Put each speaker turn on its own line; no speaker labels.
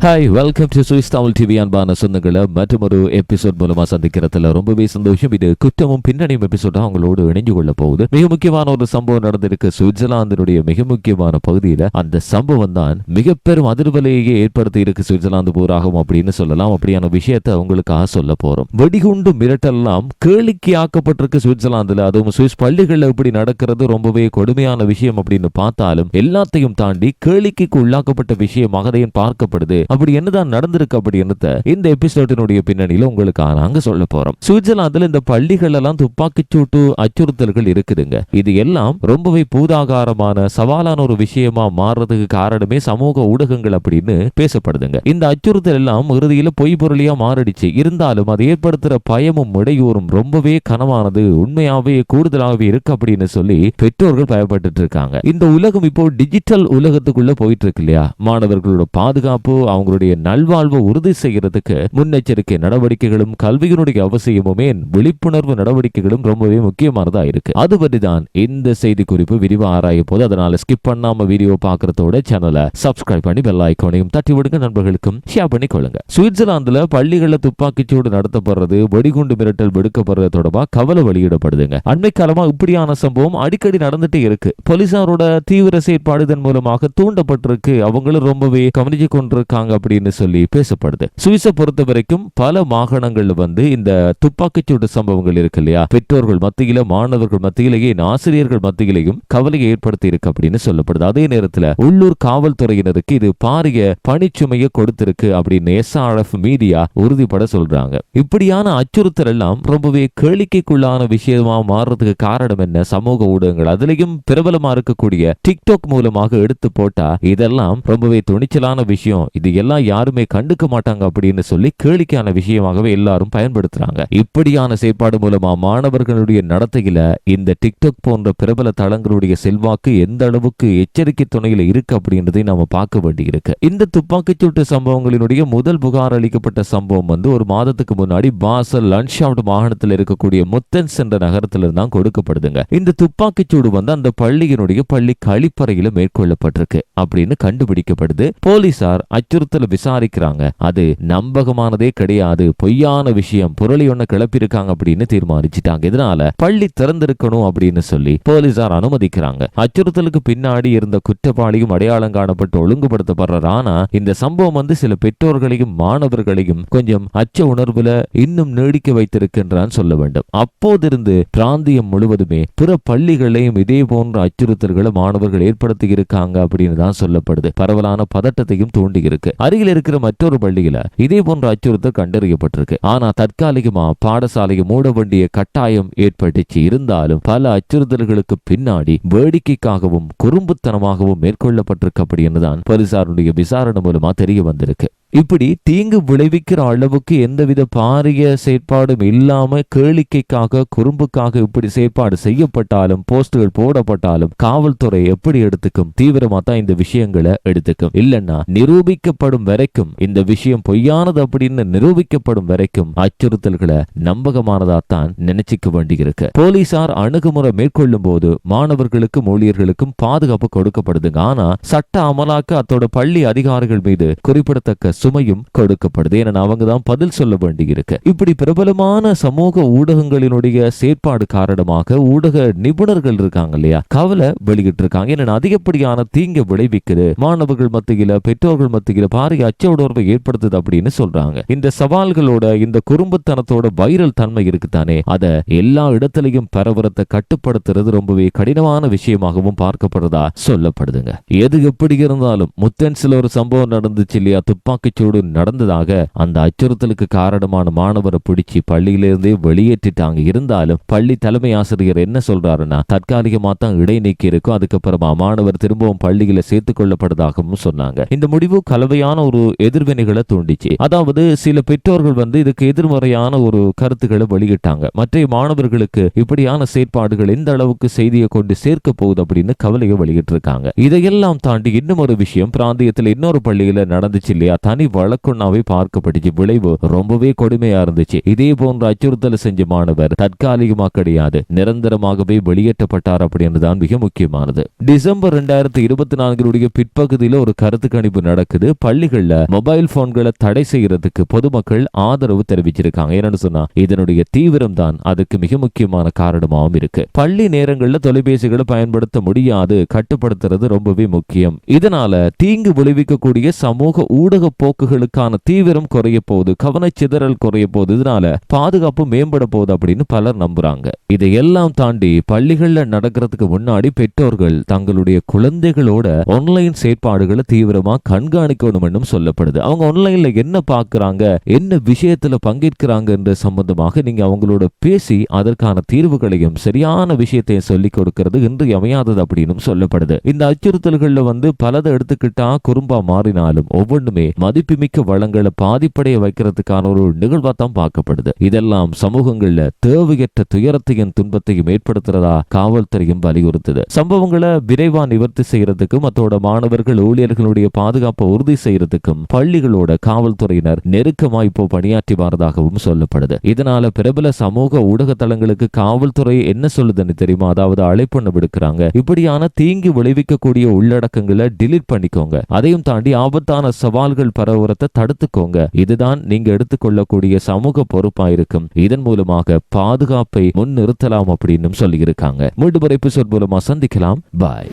Hi welcome to Swiss Tamil TV அன்பான சொந்தங்களை. மற்றும் ஒரு எபிசோட் மூலமா சந்திக்கிறதுல ரொம்பவே சந்தோஷம். இது குற்றமும் பின்னணியும் எபிசோடா அவங்களோடு இணைஞ்சு கொள்ள போகுது. மிக முக்கியமான ஒரு சம்பவம் நடந்திருக்கு சுவிட்சர்லாந்தினுடைய மிக முக்கியமான பகுதியில. அந்த சம்பவம் தான் மிக பெரும் அதிர்வலையே ஏற்படுத்தி இருக்கு சுவிட்சர்லாந்து பூராகும் அப்படின்னு சொல்லலாம். அப்படியான விஷயத்தை அவங்களுக்காக சொல்ல போறோம். வெடிகுண்டு மிரட்டெல்லாம் கேளிக்கையாக்கப்பட்டிருக்கு சுவிட்சர்லாந்துல. அதுவும் சுவிஸ் பள்ளிகள்ல இப்படி நடக்கிறது ரொம்பவே கொடுமையான விஷயம் அப்படின்னு பார்த்தாலும் எல்லாத்தையும் தாண்டி கேளிக்கைக்கு உள்ளாக்கப்பட்ட விஷயமாக அதையும் பார்க்கப்படுது. அப்படி என்னதான் நடந்திருக்கு அப்படின்னு இந்த எபிசோடினுடைய பின்னணியில உங்களுக்கு நாங்க சொல்ல போறோம். சுவிட்சர்லாந்துல இந்த பள்ளிகள் எல்லாம் துப்பாக்கி சூட்டு அச்சுறுத்தல்கள் இருக்குதுங்க. இது எல்லாம் ரொம்பவே பூதாகாரமான சவாலான ஒரு விஷயமா மாறுறதுக்கு காரணமே சமூக ஊடகங்கள் அப்படின்னு பேசப்படுதுங்க. இந்த அச்சுறுத்தல் எல்லாம் இறுதியில பொய் பொருளியா மாறிடுச்சு. இருந்தாலும் அது ஏற்படுத்துற பயமும் இடையூறும் ரொம்பவே கனமானது உண்மையாவே கூடுதலாகவே இருக்கு அப்படின்னு சொல்லி பெற்றோர்கள் பயப்பட்டு இருக்காங்க. இந்த உலகம் இப்போ டிஜிட்டல் உலகத்துக்குள்ள போயிட்டு இருக்கு இல்லையா? மாணவர்களோட பாதுகாப்பு அவங்களுடைய நல்வாழ்வை உறுதி செய்யறதுக்கு முன்னெச்சரிக்கை நடவடிக்கைகளும் கல்வியினுடைய அவசியமுமே விழிப்புணர்வு நடவடிக்கைகளும் ரொம்பவே முக்கியமானதா இருக்கு. அது பற்றி தான் இந்த செய்தி குறிப்பு விரிவா ஆராய போது அதனால ஸ்கிப் பண்ணாம வீடியோ பாக்குறதோட சேனலை சப்ஸ்கிரைப் பண்ணி பெல் ஐக்கோனையும் தட்டி விடுங்க நண்பர்களுக்கும். ஷேர் பண்ணி கொள்ளுங்க. சுவிட்சர்லாந்துல பள்ளிகளில் துப்பாக்கிச்சூடு நடத்தப்படுறது வெடிகுண்டு மிரட்டல் விடுக்கப்படுறது தொடர்பா கவலை வெளியிடப்படுதுங்க. அண்மை காலமா இப்படியான சம்பவம் அடிக்கடி நடந்துட்டே இருக்கு. போலீசாரோட தீவிர செயற்பாடு இதன் மூலமாக தூண்டப்பட்டிருக்கு. அவங்களும் ரொம்பவே கவனிச்சு கொண்டிருக்காங்க. அப்படின்னு சொல்லி பேசப்படுது. சுவிஸை பொறுத்த வரைக்கும் பல மாகாணங்கள்ல வந்து இந்த துப்பாக்கிச்சூடு சம்பவங்கள் இருக்கு இல்லையா? பெற்றோர்கள் மத்தியில மாணவர்கள் மத்தியிலேயே ஆசிரியர்கள் மத்தியிலையும் கவலையை ஏற்படுத்தி இருக்கு அப்படின்னு சொல்லப்படுது. அதே நேரத்துல உள்ளூர் காவல்துறையினருக்கு இது பாரிய பணிச்சுமையை கொடுத்திருக்கு அப்படின்னு எஸ்ஆர்எஃப் மீடியா உறுதிப்பட சொல்றாங்க. இப்படியான அச்சுறுத்தல் எல்லாம் ரொம்பவே கேளிக்கைக்குள்ளான விஷயமா மாறுறதுக்கு காரணம் என்ன? சமூக ஊடகங்கள். அதுலயும் பிரபலமா இருக்கக்கூடிய டிக்டாக் மூலமாக எடுத்து போட்டா இதெல்லாம் ரொம்பவே துணிச்சலான விஷயம். இது எல்லாம் யாருமே கண்டுக்க மாட்டாங்க அப்படின்னு சொல்லி கேளிக்கையான விஷயமாகவே எல்லாரும் பயன்படுத்துறாங்க. இப்படியான செயற்பாடு மூலமா மாணவர்களுடைய நடத்தையில இந்த டிக்டாக் போன்ற பிரபல தளங்களுடைய செல்வாக்கு எந்த அளவுக்கு எச்சரிக்கை துணையில இருக்கு அப்படின்றதை நாம பார்க்க வேண்டியிருக்கு. இந்த துப்பாக்கிச்சூட்டு சம்பவங்களினுடைய முதல் புகார் அளிக்கப்பட்ட சம்பவம் வந்து ஒரு மாதத்துக்கு முன்னாடி பாசல் லன்ஷாவ்ட் மாகாணத்தில் இருக்கக்கூடிய முத்தன்ஸ் என்ற நகரத்துல தான் கொடுக்கப்படுதுங்க. இந்த துப்பாக்கிச்சூடு வந்து அந்த பள்ளியினுடைய பள்ளி கழிப்பறையில மேற்கொள்ளப்பட்டிருக்கு அப்படின்னு கண்டுபிடிக்கப்படுது. போலீசார் அச்சுறுத்தல விசாரிக்கிறாங்க. அது நம்பகமானதே கிடையாது. பொய்யான விஷயம். புரளி ஒண்ணு கிளப்பியிருக்காங்க அப்படின்னு தீர்மானிச்சுட்டாங்க. இதனால பள்ளி திறந்திருக்கணும் அப்படின்னு சொல்லி போலீசார் அனுமதிக்கிறாங்க. அச்சுறுத்தலுக்கு பின்னாடி இருந்த குற்றவாளியும் அடையாளம் காணப்பட்டு ஒழுங்குபடுத்தப்படுறார் ஆனா இந்த சம்பவம் வந்து சில பெற்றோர்களையும் மாணவர்களையும் கொஞ்சம் அச்ச உணர்வுல இன்னும் நீடிக்க வைத்திருக்கின்றான் சொல்ல வேண்டும். அப்போதிருந்து பிராந்தியம் முழுவதுமே பிற பள்ளிகளையும் இதே போன்ற அச்சுறுத்தல்களை மாணவர்கள் ஏற்படுத்தி இருக்காங்க அப்படின்னு தான் சொல்லப்படுது. பரவலான பதட்டத்தையும் தூண்டி இருக்கு அருகில் இருக்கிற மற்றொரு பள்ளியில இதே போன்ற அச்சுறுத்தல் கண்டறியப்பட்டிருக்கு. ஆனா தற்காலிகமா பாடசாலையை மூட வேண்டிய கட்டாயம் ஏற்பட்டுச்சு. இருந்தாலும் பல அச்சுறுத்தல்களுக்கு பின்னாடி வேடிக்கைக்காகவும் குறும்புத்தனமாகவும் மேற்கொள்ளப்பட்டிருக்கு அப்படின்னு தான் போலீசாருடைய விசாரணை மூலமா தெரிய வந்திருக்கு. இப்படி தீங்கு விளைவிக்கிற அளவுக்கு எந்தவித பாரிய செயற்பாடும் இல்லாம கேளிக்கைக்காக குறும்புக்காக இப்படி செயற்பாடு செய்யப்பட்டாலும் போஸ்டுகள் போடப்பட்டாலும் காவல்துறை எப்படி எடுத்துக்கும்? தீவிரமா தான் இந்த விஷயங்களை எடுத்துக்கும். இல்லைன்னா நிரூபிக்கப்படும் வரைக்கும் இந்த விஷயம் பொய்யானது அப்படின்னு நிரூபிக்கப்படும் வரைக்கும் அச்சுறுத்தல்களை நம்பகமானதா தான் நினைச்சுக்க வேண்டியிருக்கு. போலீசார் அணுகுமுறை மேற்கொள்ளும் போது மாணவர்களுக்கும் ஊழியர்களுக்கும் பாதுகாப்பு கொடுக்கப்படுதுங்க. ஆனா சட்ட அமலாக்க அத்தோட பள்ளி அதிகாரிகள் மீது குறிப்பிடத்தக்க சுமையும் கொடுக்கப்படுது. ஏன்னா அவங்க தான் பதில் சொல்ல வேண்டியிருக்கு. இப்படி பிரபலமான சமூக ஊடகங்களினுடைய செயற்பாடு காரணமாக ஊடக நிபுணர்கள் இருக்காங்க இல்லையா? கவலை வெளியிட்டு இருக்காங்க ஏன்னா அதிகப்படியான தீங்கு விளைவிக்குது. மாணவர்கள் மத்தியில பெற்றோர்கள் மத்தியில பாரிய அச்ச உணர்வை ஏற்படுத்துது அப்படின்னு சொல்றாங்க. இந்த சவால்களோட இந்த குறும்புத்தனத்தோட வைரல் தன்மை இருக்குதானே? அதை எல்லா இடத்திலையும் பரவரத்தை கட்டுப்படுத்துறது ரொம்பவே கடினமான விஷயமாகவும் பார்க்கப்படுறதா சொல்லப்படுதுங்க. எது எப்படி இருந்தாலும் முத்தன்சில ஒரு சம்பவம் நடந்துச்சு இல்லையா? துப்பாக்கி துப்பாக்கிச்சூடு நடந்ததாக அந்த அச்சுறுத்தலுக்கு காரணமான மாணவரை பிடிச்சி பள்ளியிலிருந்தே வெளியேற்றிட்டாங்க. இருந்தாலும் பள்ளி தலைமை ஆசிரியர் என்ன சொல்றாருன்னா தற்காலிகமா தான் இடைநீக்கி இருக்கும். அதுக்கப்புறமா மாணவர் திரும்பவும் பள்ளியில சேர்த்துக் கொள்ளப்படுவதாகவும் சொன்னாங்க. இந்த முடிவு கலவையான ஒரு எதிர்வினைகளை தூண்டிச்சு. அதாவது சில பெற்றோர்கள் வந்து இதுக்கு எதிர்மறையான ஒரு கருத்துக்களை வெளியிட்டாங்க. மற்ற மாணவர்களுக்கு இப்படியான செயற்பாடுகள் எந்த அளவுக்கு செய்தியை கொண்டு சேர்க்க போகுது அப்படின்னு கவலையை வெளியிட்டிருக்காங்க. இதையெல்லாம் தாண்டி இன்னும் ஒரு விஷயம் பிராந்தியத்தில் இன்னொரு பள்ளியில நடந்துச்சு இல்லையா? தனி வழக்குன்னாவே பார்க்கப்பட்டுச்சு விளைவு ரொம்பவே கொடுமையா இருந்துச்சு. இதே போன்ற அச்சுறுத்தல் செஞ்ச மாணவர் தற்காலிகமாக கிடையாது. நிரந்தரமாகவே வெளியேற்றப்பட்டார் அப்படின்னு தான் மிக முக்கியமானது. டிசம்பர் ரெண்டாயிரத்தி இருபத்தி நான்கினுடைய பிற்பகுதியில் ஒரு கருத்து கணிப்பு நடக்குது. பள்ளிகள்ல மொபைல் போன்களை தடை செய்யறதுக்கு பொதுமக்கள் ஆதரவு தெரிவிச்சிருக்காங்க. என்னன்னு சொன்னா இதனுடைய தீவிரம் தான் அதுக்கு மிக முக்கியமான காரணமாகவும் இருக்கு. பள்ளி நேரங்கள்ல தொலைபேசிகளை பயன்படுத்த முடியாது. கட்டுப்படுத்துறது ரொம்பவே முக்கியம். இதனால தீங்கு விளைவிக்கக்கூடிய சமூக ஊடக போக்குகளுக்கான தீவிரம் குறைய போகுது கவனச்சிதறல் குறைய போகுது. இதனால பாதுகாப்பு மேம்பட போகுது அப்படின்னு பலர் நம்புறாங்க. இதையெல்லாம் தாண்டி பள்ளிகள்ல நடக்கிறதுக்கு முன்னாடி பெற்றோர்கள் தங்களுடைய குழந்தைகளோட ஆன்லைன் செயற்பாடுகளை தீவிரமா கண்காணிக்கணும் சொல்லப்படுது. அவங்க ஆன்லைன்ல என்ன பாக்குறாங்க என்ன விஷயத்துல பங்கேற்கிறாங்க என்ற சம்பந்தமாக நீங்க அவங்களோட பேசி அதற்கான தீர்வுகளையும் சரியான விஷயத்தையும் சொல்லிக் கொடுக்கிறது இன்றியமையாதது அப்படின்னு சொல்லப்படுது. இந்த அச்சுறுத்தல்கள்ல வந்து பலதை எடுத்துக்கிட்டா குறும்பா மாறினாலும் ஒவ்வொன்றுமே மதிப்புமிக்க வளங்களை பாதிப்படைய வைக்கிறதுக்கான ஒரு நிகழ்வா தான் பார்க்கப்படுது. இதெல்லாம் சமூகங்கள்ல தேவையற்ற துயரத்தையும் துன்பத்தையும் ஏற்படுத்துறதா காவல்துறையும் வலியுறுத்துது. சம்பவங்களை விரைவா நிவர்த்தி செய்யறதுக்கும் அதோட மாணவர்கள் ஊழியர்களுடைய பாதுகாப்பை உறுதி செய்யறதுக்கும் பள்ளிகளோட காவல்துறையினர் நெருக்கமா இப்போ பணியாற்றி வரதாகவும் சொல்லப்படுது. இதனால பிரபல சமூக ஊடக தளங்களுக்கு காவல்துறை என்ன சொல்லுதுன்னு தெரியுமா? அதாவது அழைப்பு விடுக்கிறாங்க. இப்படியான தீங்கு விளைவிக்கக்கூடிய உள்ளடக்கங்களை டிலீட் பண்ணிக்கோங்க. அதையும் தாண்டி ஆபத்தான சவால்கள் பரவுறத்தை தடுத்துக்கோங்க. இதுதான் நீங்க எடுத்துக்கொள்ளக்கூடிய சமூக பொறுப்பா இருக்கும் இதன் மூலமாக பாதுகாப்பை முன்னிறுத்தலாம் அப்படின்னு சொல்லியிருக்காங்க. மீண்டும் ஒரு எபிசோட் மூலமா சந்திக்கலாம். பாய்.